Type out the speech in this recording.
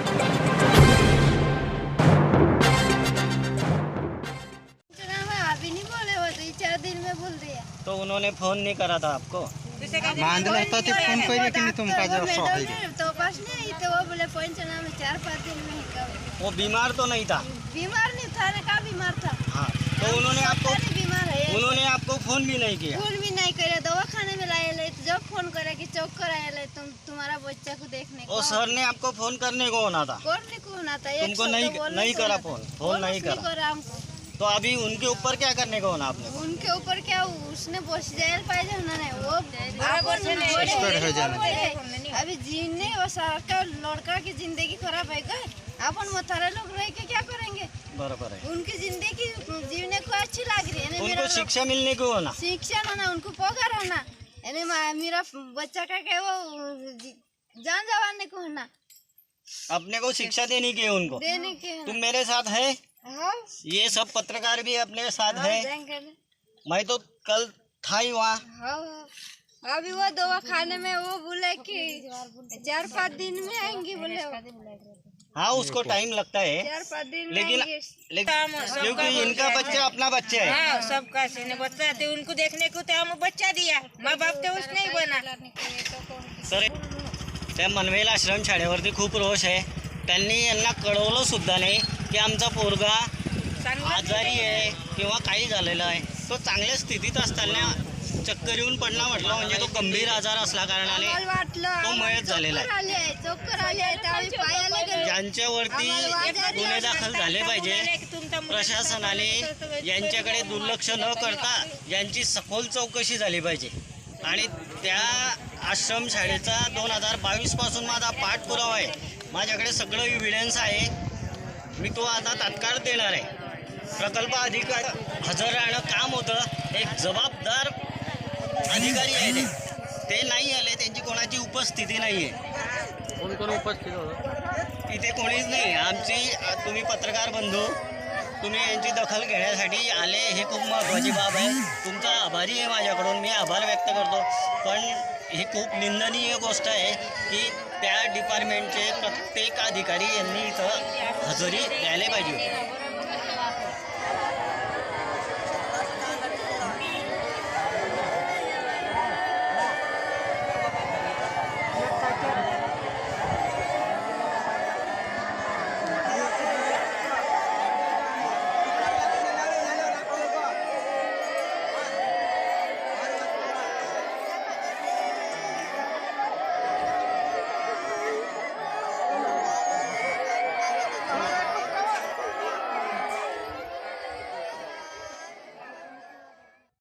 तो, तो उन्होंने फ़ोन नहीं करा था आपको? मान तो ते फ़ोन कोई लेकिन तुम का जो शौक है तो पास नहीं तो वो बोले फ़ोन चला में चार पाँच दिन में ही वो बीमार तो नहीं था? बीमार नहीं था ना का बीमार था? हाँ। तो उन्होंने आपको है उन्होंने आपको फ़ोन भी नहीं किया। फ़ोन भी नहीं करे दवा खाने में लाए ले तो जब फ़ोन करे कि चौक कर आए ले तुम तुम्हारा बच्चा को देखने को। सर ने आपको फ़ोन करने को होना था। करने को होना था एक तुमको नहीं नहीं करा फ़ोन फ़ोन नहीं करा। तो अभी उनके ऊपर क्या करने को होना आपने? उनके ऊपर क्या उसने बस जायल पाहिजे होना नाही वो हो अभी जीने वो सरकार लड़का की ज़िंदगी खराब है क्या अपन मोथारे लोग रह के क्या बरोबर है। उनकी ज़िंदगी जीने को अच्छी लग रही है उनको शिक्षा मिलने को होना। शिक्षा होना उनको पगार होना यानी मेरा बच्चा का क्या वो जान जवाने को होना। अपने को शिक्षा देनी की है उनको। देने के तुम मेरे साथ है? हाँ। ये सब पत्रकार भी अपने साथ हाँ, है? मैं तो कल था ही वहाँ। हाँ अभी वो दवा खाने में वो बोले कि चार पाँच दिन में आएँगे बोले। हाँ उसको टाइम लगता है। लेकिन क्योंकि इनका बच्चा अपना बच्चा है। हाँ सबका सीने बच्चा थे उनको देखने को तो हम बच्चा दिया। माँ बाप तो उसने ही बना। तर त्या मनवेल आश्रम शाळेवरती खूप रोष आहे. त्यांनी यांना कळवलं सुद्धा नाही की आमचा पोरगा आजारी आहे. किंवा काही झालेलं आहे. तो चांगल्या स्थितीत असताना चक्कर येऊन पडला म्हटलं म्हणजे तो गंभीर आजार असल्या कारणाने. तो झालेला आहे. ज्यांच्यावरती गुन्हे दाखल झाले पाहिजे प्रशासनाने यांच्याकडे दुर्लक्ष न करता यांची सखोल चौकशी झाली पाहिजे. आणि त्या आश्रमशाळेचा दोन हजार बावीसपासून माझा पाठपुरावा आहे. माझ्याकडे सगळं इव्हिडन्स आहे. मी तो आता तात्काळ देणार आहे. प्रकल्प अधिकारी हजर राहणं काम होतं. एक जबाबदार अधिकारी आहे ते नाही आले त्यांची कोणाची उपस्थिती नाही आहे कोण कोण उपस्थित होतं? इथे कोणीच नाही. आमची तुम्ही पत्रकार बंधू तुम्ही यांची दखल घेण्यासाठी आले हे खूप महत्त्वाची बाब आहे. तुमचा आभारी आहे माझ्याकडून मी आभार व्यक्त करतो. पण ही खूप निंदनीय गोष्ट आहे की त्या डिपार्टमेंटचे प्रत्येक अधिकारी यांनी इथं हजेरी द्यायला पाहिजे